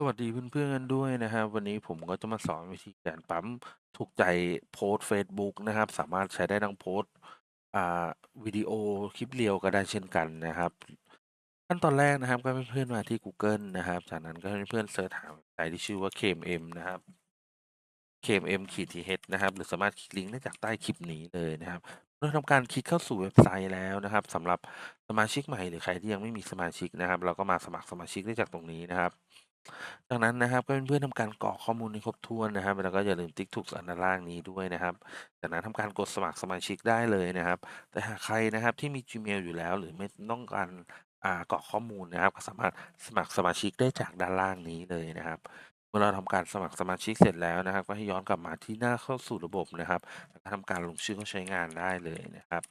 สวัสดีเพื่อนๆด้วยนะครับ วันนี้ผมก็จะมาสอนวิธีการปั๊มถูกใจโพสต์เฟซบุ๊กนะครับ สามารถใช้ได้ทั้งโพสต์วิดีโอคลิปเรียวก็ได้เช่นกันนะครับ ขั้นตอนแรกนะครับก็ให้เพื่อนๆมาที่ Google นะครับ จากนั้นก็ให้เพื่อนๆเสิร์ชหาเว็บไซต์ที่ชื่อว่า KMM นะครับ KMM-th นะครับ หรือสามารถคลิกลิงก์ได้จากใต้คลิปนี้เลยนะครับเมื่อทำการคลิกเข้าสู่เว็บไซต์แล้วนะครับสำหรับสมาชิกใหม่หรือใครที่ยังไม่มีสมาชิกนะครับ เราก็มาสมัครสมาชิกได้จากตรงนี้นะครับ จากนั้นนะครับก็เพื่อนๆทำการกรอกข้อมูลให้ครบถ้วนนะครับ แล้วก็อย่าลืมติ๊กถูกอันด้านล่างนี้ด้วยนะครับ จากนั้นทำการกดสมัครสมาชิกได้เลยนะครับ แต่หากใครนะครับที่มี Gmail อยู่แล้ว หรือไม่ต้องการอ่ากรอกข้อมูลนะครับ ก็สามารถสมัครสมาชิกได้จากด้านล่างนี้เลยนะครับ เมื่อเราทำการสมัครสมาชิกเสร็จแล้วนะครับ ก็ให้ย้อนกลับมาที่หน้าเข้าสู่ระบบนะครับแล้วก็ทำการลงชื่อเข้าใช้งานได้เลยนะครับ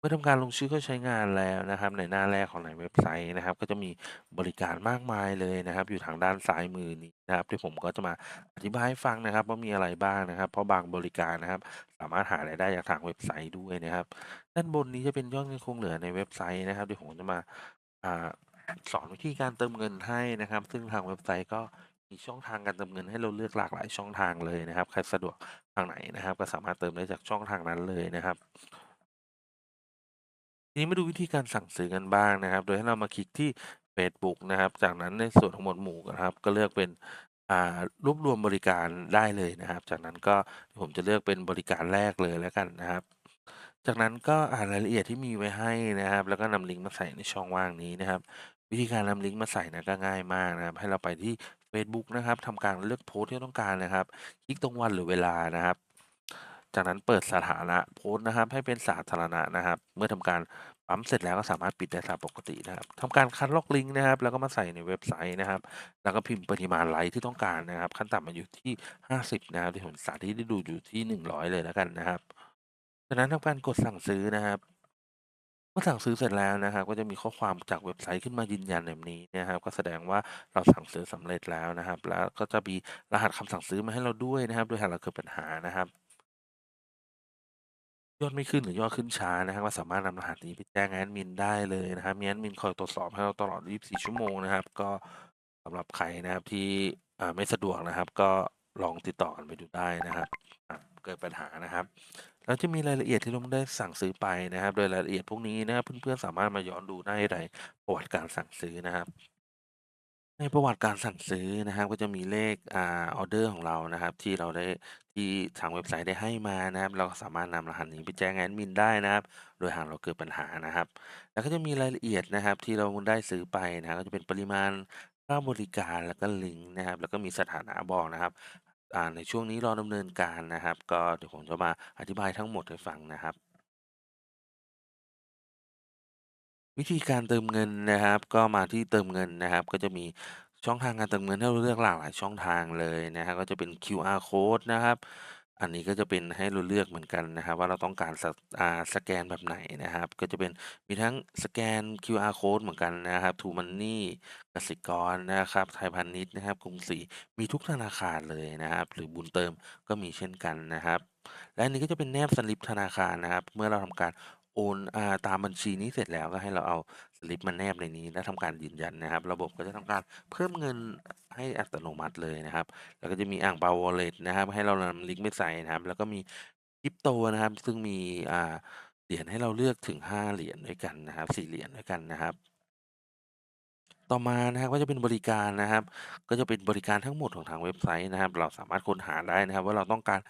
เมื่อทำการลงชื่อเข้าใช้งานแล้วนะครับ ในหน้าแรกของในเว็บไซต์นะครับ ก็จะมีบริการมากมายเลยนะครับ อยู่ทางด้านซ้ายมือนี้นะครับ ที่ผมก็จะมาอธิบายให้ฟังนะครับว่ามีอะไรบ้างนะครับ เพราะบางบริการนะครับ สามารถหารายได้จากทางเว็บไซต์ด้วยนะครับ ด้านบนนี้จะเป็นยอดเงินคงเหลือในเว็บไซต์นะครับเดี๋ยวผมจะมาอ่าสอนวิธีการเติมเงินให้นะครับ ซึ่งทางเว็บไซต์ก็มีช่องทางการเติมเงินให้เราเลือกหลากหลายช่องทางเลยนะครับใครสะดวกทางไหนนะครับ ก็สามารถเติมได้จากช่องทางนั้นเลยนะครับ ทีนี้มาดูวิธีการสั่งซื้อกันบ้างนะครับ โดยให้เรามาคลิกที่เฟซบุ๊กนะครับ จากนั้นในส่วนของหมวดหมู่นะครับ ก็เลือกเป็นอ่ารวบรวมบริการได้เลยนะครับ จากนั้นก็ผมจะเลือกเป็นบริการแรกเลยแล้วกันนะครับ จากนั้นก็อ่านรายละเอียดที่มีไว้ให้นะครับ แล้วก็นำลิงก์มาใส่ในช่องว่างนี้นะครับ วิธีการนำลิงก์มาใส่นะก็ง่ายมากนะครับ ให้เราไปที่เฟซบุ๊กนะครับทำการเลือกโพสต์ที่ต้องการนะครับ คลิกตรงวันหรือเวลานะครับ จากนั้นเปิดสถานะโพสต์นะครับ ให้เป็นสาธารณะนะครับ เมื่อทำการปั๊มเสร็จแล้วก็สามารถปิดได้ตามปกตินะครับทำการคัดลอกลิงก์นะครับ แล้วก็มาใส่ในเว็บไซต์นะครับ แล้วก็พิมพ์ปริมาณไลค์ที่ต้องการนะครับ ขั้นต่ำมาอยู่ที่ 50 นะครับที่ผมสาธิตให้ดูอยู่ที่ 100 เลยแล้วกันนะครับจากนั้นทำการกดสั่งซื้อนะครับเมื่อสั่งซื้อเสร็จแล้วนะครับ ก็จะมีข้อความจากเว็บไซต์ขึ้นมายืนยันแบบนี้นะครับ ก็แสดงว่าเราสั่งซื้อสำเร็จแล้วนะครับ แล้วก็จะมีรหัสคำสั่งซื้อมาให้เราด้วยนะครับ โดยหากเราเกิดปัญหานะครับ ยอดไม่ขึ้นหรือยอดขึ้นช้านะครับ ก็สามารถนำรหัสนี้ไปแจ้งแอดมินได้เลยนะครับมีแอดมินคอยตรวจสอบให้เราตลอด 24 ชั่วโมงนะครับ ก็สำหรับใครนะครับที่อ่าไม่สะดวกนะครับ ก็ลองติดต่อกันไปดูได้นะครับอ่าเกิดปัญหานะครับ แล้วจะมีรายละเอียดที่เราได้สั่งซื้อไปนะครับ โดยรายละเอียดพวกนี้นะครับเพื่อนๆสามารถมาย้อนดูได้ในประวัติการสั่งซื้อนะครับ ในประวัติการสั่งซื้อนะครับ ก็จะมีเลข อ่า ออร์เดอร์ของเรานะครับ ที่เราได้ ที่ทางเว็บไซต์ได้ให้มานะครับ เราก็สามารถนำรหัสนี้ไปแจ้งแอดมินได้นะครับ โดยหากเราเกิดปัญหานะครับ แล้วก็จะมีรายละเอียดนะครับ ที่เราได้ซื้อไปนะครับก็จะเป็นปริมาณค่าบริการแล้วก็ลิงก์นะครับ แล้วก็มีสถานะบอกนะครับ อ่า ในช่วงนี้รอดำเนินการนะครับ ก็เดี๋ยวผมจะมาอธิบายทั้งหมดให้ฟังนะครับ วิธีการเติมเงินนะครับ ก็มาที่เติมเงินนะครับ ก็จะมีช่องทางการเติมเงินให้เราเลือกหลากหลายช่องทางเลยนะครับ ก็จะเป็น QR code นะครับ อันนี้ก็จะเป็นให้เราเลือกเหมือนกันนะครับ ว่าเราต้องการสอ่าสแกนแบบไหนนะครับ ก็จะเป็นมีทั้งสแกน QR code เหมือนกันนะครับ True Money กสิกรนะครับ ไทยพาณิชย์นะครับกรุงศรีมีทุกธนาคารเลยนะครับ หรือบุญเติมก็มีเช่นกันนะครับ และอันนี้ก็จะเป็นแนบสลิปธนาคารนะครับ เมื่อเราทำการ น อ่า ตามบัญชีนี้เสร็จแล้ว ก็ให้เราเอาสลิปมาแนบในนี้ และทำการยืนยันนะครับ ระบบก็จะทำการเพิ่มเงินให้อัตโนมัติเลยนะครับ แล้วก็จะมีอ่างเปา Wallet นะครับ ให้เรานำลิงก์ไปใส่นะครับ แล้วก็มีคริปโตนะครับ ซึ่งมี อ่า เหรียญให้เราเลือกถึง5เหรียญด้วยกันนะครับ4เหรียญด้วยกันนะครับต่อมานะครับก็จะเป็นบริการนะครับ ก็จะเป็นบริการทั้งหมดของทางเว็บไซต์นะครับ เราสามารถค้นหาได้นะครับ ว่าเราต้องการ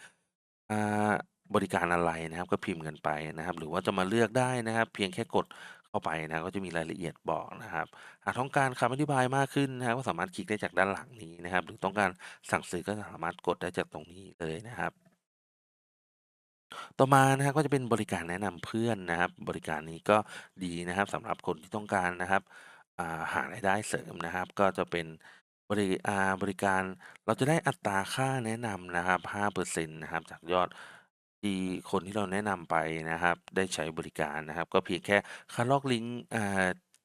อ่า บริการอะไรนะครับ ก็พิมพ์กันไปนะครับ หรือว่าจะมาเลือกได้นะครับ เพียงแค่กดเข้าไปนะก็จะมีรายละเอียดบอกนะครับ หากต้องการคำอธิบายมากขึ้นนะครับก็สามารถคลิกได้จากด้านหลังนี้นะครับ หรือต้องการสั่งซื้อก็สามารถกดได้จากตรงนี้เลยนะครับต่อมานะครับก็จะเป็นบริการแนะนำเพื่อนนะครับ บริการนี้ก็ดีนะครับสำหรับคนที่ต้องการนะครับาหารายได้เสริมนะครับ ก็จะเป็นบริบริการเราจะได้อัตราค่าแนะนำนะครับ5%นต์นะครับจากยอด ที่คนที่เราแนะนำไปนะครับ ได้ใช้บริการนะครับ ก็เพียงแค่คัดลอกลิงก์ อ่า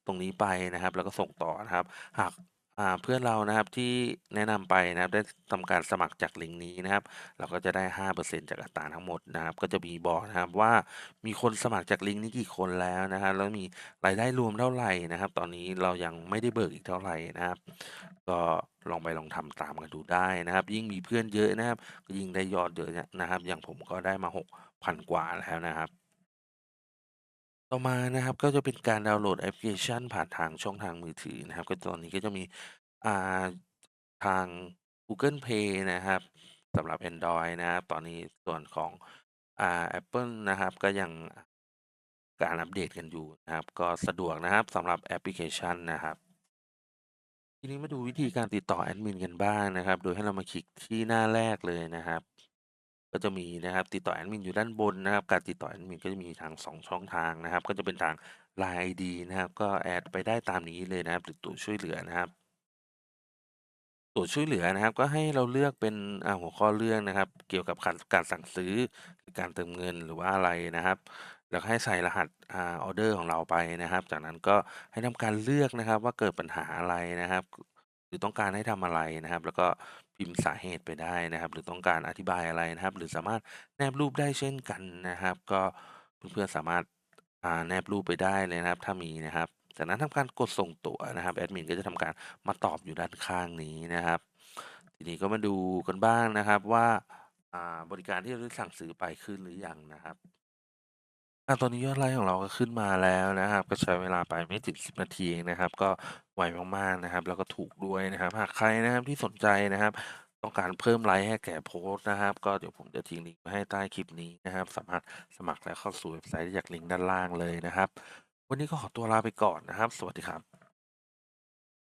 ตรงนี้ไปนะครับ แล้วก็ส่งต่อนะครับ หาก อ่า เพื่อนเรานะครับที่แนะนำไปนะครับ ได้ทำการสมัครจากลิงก์นี้นะครับ เราก็จะได้ 5%จากอัตราทั้งหมดนะครับ ก็จะมีบอกนะครับว่ามีคนสมัครจากลิงก์นี้กี่คนแล้วนะครับ แล้วมีรายได้รวมเท่าไหร่นะครับ ตอนนี้เรายังไม่ได้เบิกอีกเท่าไหร่นะครับ ก็ลองไปลองทำตามกันดูได้นะครับ ยิ่งมีเพื่อนเยอะนะครับก็ยิ่งได้ยอดเยอะนะครับ อย่างผมก็ได้มา 6,000 กว่าแล้วนะครับ ต่อมานะครับ ก็จะเป็นการดาวน์โหลดแอปพลิเคชันผ่านทางช่องทางมือถือนะครับ ก็ตอนนี้ก็จะมี อ่า ทาง Google Play นะครับสำหรับแอนดรอยนะครับ ตอนนี้ส่วนของ อ่าแอปเปิลนะครับ ก็ยังการอัปเดตกันอยู่นะครับ ก็สะดวกนะครับสำหรับแอปพลิเคชันนะครับ ทีนี้มาดูวิธีการติดต่อแอดมินกันบ้างนะครับ โดยให้เรามาคลิกที่หน้าแรกเลยนะครับ ก็จะมีนะครับติดต่อแอดมินอยู่ด้านบนนะครับ การติดต่อแอดมินก็จะมีทาง 2 ช่องทางนะครับ ก็จะเป็นทาง LINE ID นะครับ ก็แอดไปได้ตามนี้เลยนะครับหรือตัวช่วยเหลือนะครับตัวช่วยเหลือนะครับ ก็ให้เราเลือกเป็นหัวข้อเรื่องนะครับ เกี่ยวกับการการสั่งซื้อการเติมเงินหรือว่าอะไรนะครับแล้วให้ใส่รหัสอออเดอร์ของเราไปนะครับ จากนั้นก็ให้ทำการเลือกนะครับว่าเกิดปัญหาอะไรนะครับ หรือต้องการให้ทำอะไรนะครับ แล้วก็ พิมพ์สาเหตุไปได้นะครับ หรือต้องการอธิบายอะไรนะครับ หรือสามารถแนบรูปได้เช่นกันนะครับ ก็เพื่อนๆสามารถาแนบรูปไปได้เลยนะครับ ถ้ามีนะครับจากนั้นทำการกดส่งตั๋วนะครับแอดมินก็จะทำการมาตอบอยู่ด้านข้างนี้นะครับ ทีนี้ก็มาดูกันบ้างนะครับว่าาบริการที่เราสั่งซื้อไปขึ้นหรือยังนะครับ อา ตอนนี้ยอดไลก์ของเราก็ขึ้นมาแล้วนะครับ ก็ใช้เวลาไปไม่ถึง 10 นาทีเองนะครับ ก็ไวมาก ๆ นะครับ แล้วก็ถูกด้วยนะครับ หากใครนะครับที่สนใจนะครับ ต้องการเพิ่มไลก์ให้แก่โพสต์นะครับ ก็เดี๋ยวผมจะทิ้งลิงก์ไว้ให้ใต้คลิปนี้นะครับ สามารถสมัครและเข้าสู่เว็บไซต์ได้จากลิงก์ด้านล่างเลยนะครับ วันนี้ก็ขอตัวลาไปก่อนนะครับ สวัสดีครับ